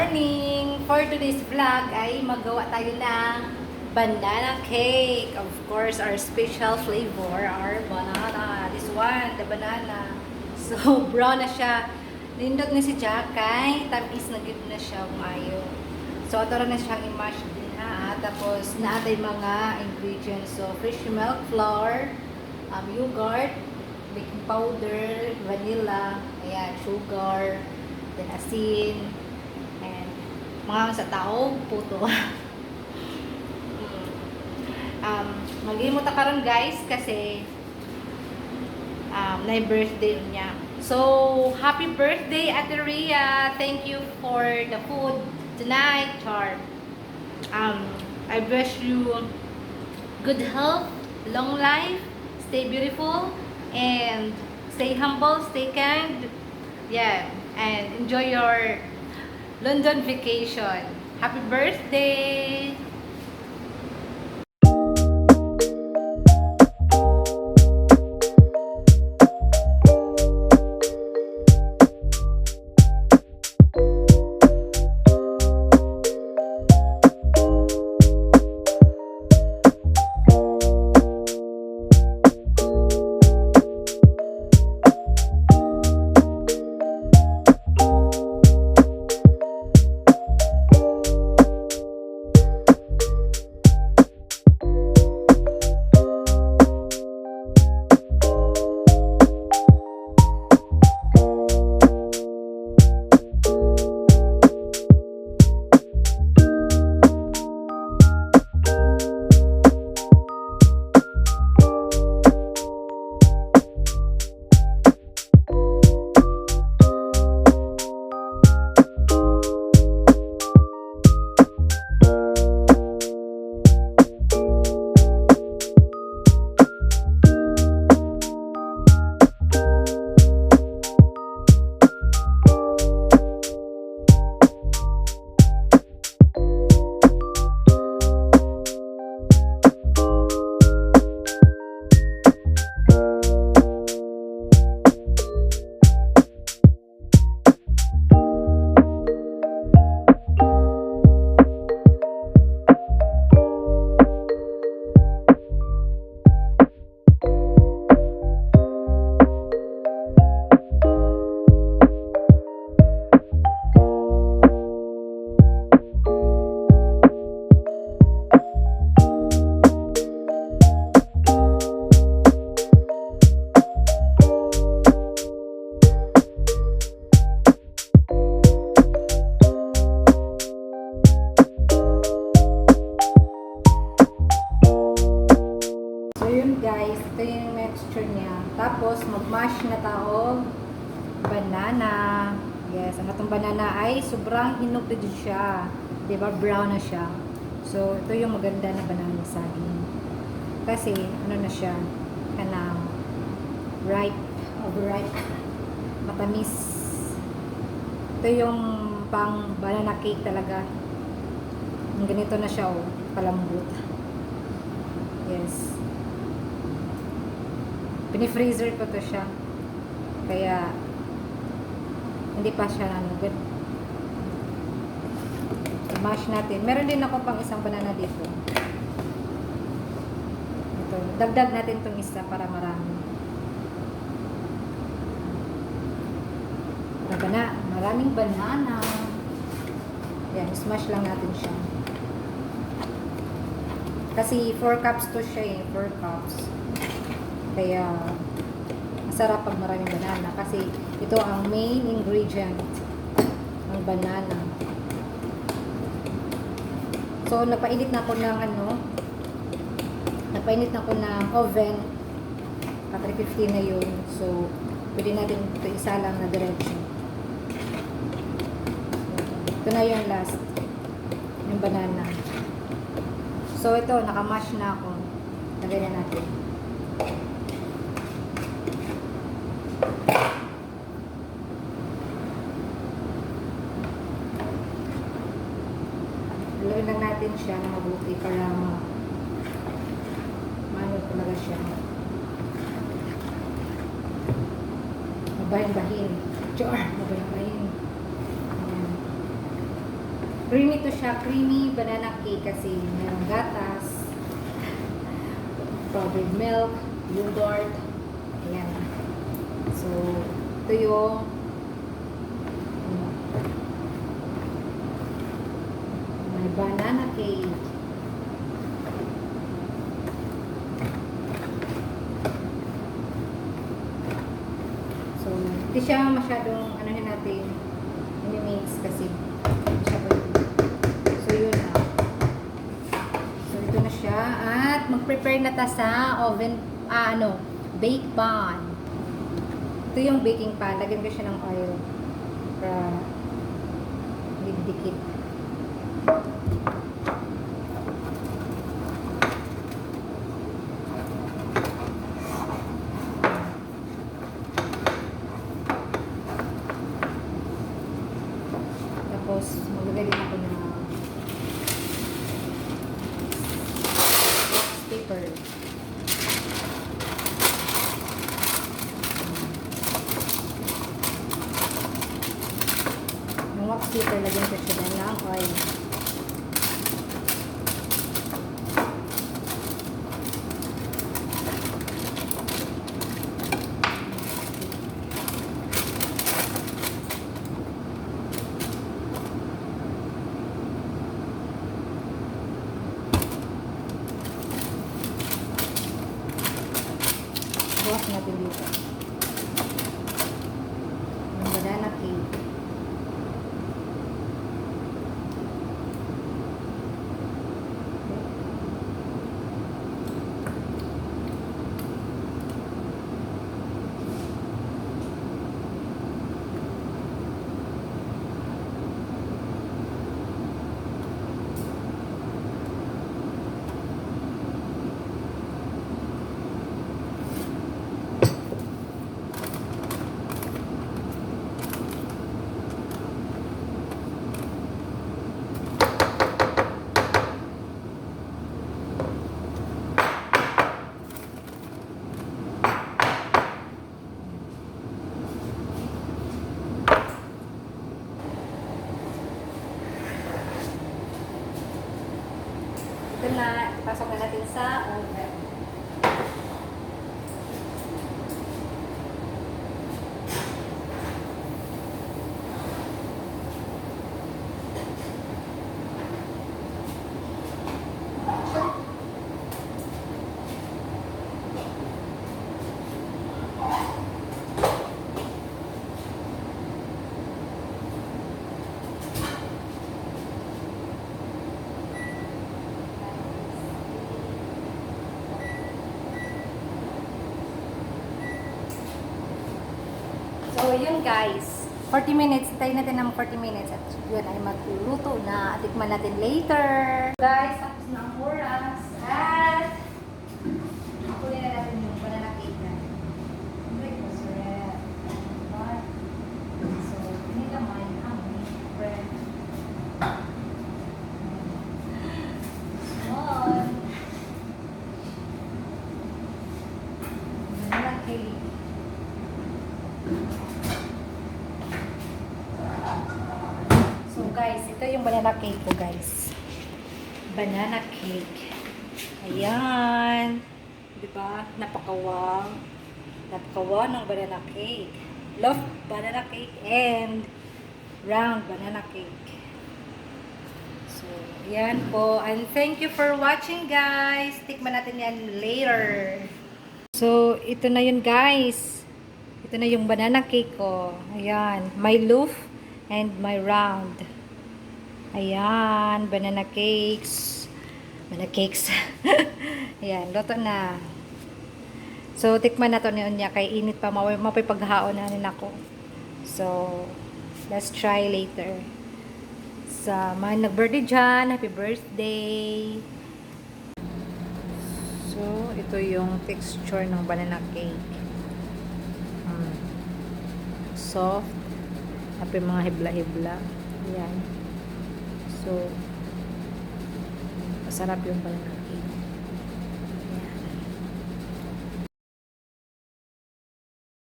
morning! For today's vlog ay magawa tayo ng banana cake. Of course, our special flavor are banana. This one, the banana. So, brown na siya. Nindot na si Jakay. Tamis na good na siya umayo. So, ito na siyang i-mash din ha. Tapos, naatay mga ingredients. So, fresh milk, flour, um, yogurt, baking powder, vanilla, ayan, sugar, then asin, mga sa tao, puto. um, maglimot ka karon guys kasi um, na birthday niya. So, happy birthday, Ate Rhea. Thank you for the food tonight, Char. Um, I wish you good health, long life, stay beautiful, and stay humble, stay kind. Yeah, and enjoy your London vacation. Happy birthday! Guys, ito yung texture niya. Tapos mag-mash na taog banana. Yes, ang atong banana ay sobrang din siya. 'Di ba Brown na siya. So ito yung maganda na banana saging. Kasi ano na siya, kanang ripe, overripe, matamis. Ito yung pang banana cake talaga. Ang ganito na siya, oh, palambot. Yes. Pinifreezer ko to siya. Kaya, hindi pa siya ano, good. Mash natin. Meron din ako pang isang banana dito. Ito. Dagdag natin tong isa para marami. Bana, maraming banana. Yan, smash lang natin siya. Kasi 4 cups to siya eh, 4 cups. Kaya, masarap pag maraming banana. Kasi, ito ang main ingredient ng banana. So, napainit na ako ng ano, napainit na ako ng oven. At 350 na yun. So, pwede natin ito isa lang na diretso. Ito na yung last. Yung banana. So, ito, nakamash na ako. Lagay na natin. Natin siya na mabuti para ma maano talaga siya. Mabahin-bahin. Char! Mabahin-bahin. Creamy to siya. Creamy banana cake kasi mayroong gatas, powdered milk, yogurt. Ayan. So, ito yung ano, may banana cake. So, hindi siya masyadong ano na natin mix kasi. So, yun na. So, ito na siya. At mag-prepare na ta sa oven, ah, ano, bake pan. Ito yung baking pan. Lagyan ko siya ng oil para dikit. Tapos, magagaling ako ng paper. Yung wax paper, lagyan ko siya ng oil. Bukas natin dito. Yung banana cake. Ito na, pasok na natin sa oven. So, yun guys. 40 minutes. Tayo natin ng 40 minutes. At yun ay magluluto na. Tikman natin later. Guys, tapos na ang oras. At kunin na natin yung banana cake na. Break was red. But, so, hindi naman ang bread. So guys, ito yung banana cake ko guys. Banana cake. Ayan. Di ba? Napakawang. Napakawang ng banana cake. Love banana cake and round banana cake. So, yan po. And thank you for watching guys. Tikman natin yan later. So, ito na yun guys. Ito na yung banana cake ko. Ayan. My loaf and my round. Ayan. Banana cakes. Banana cakes. Ayan. Luto na. So, tikman na to ni Unya. Kay init pa. Mapay, mapay paghaon na rin ako. So, let's try later. Sa mga nag-birthday dyan, happy birthday! So, ito yung texture ng banana cake. Mm. Soft. Happy mga hibla-hibla. Ayan. So, masarap yung banana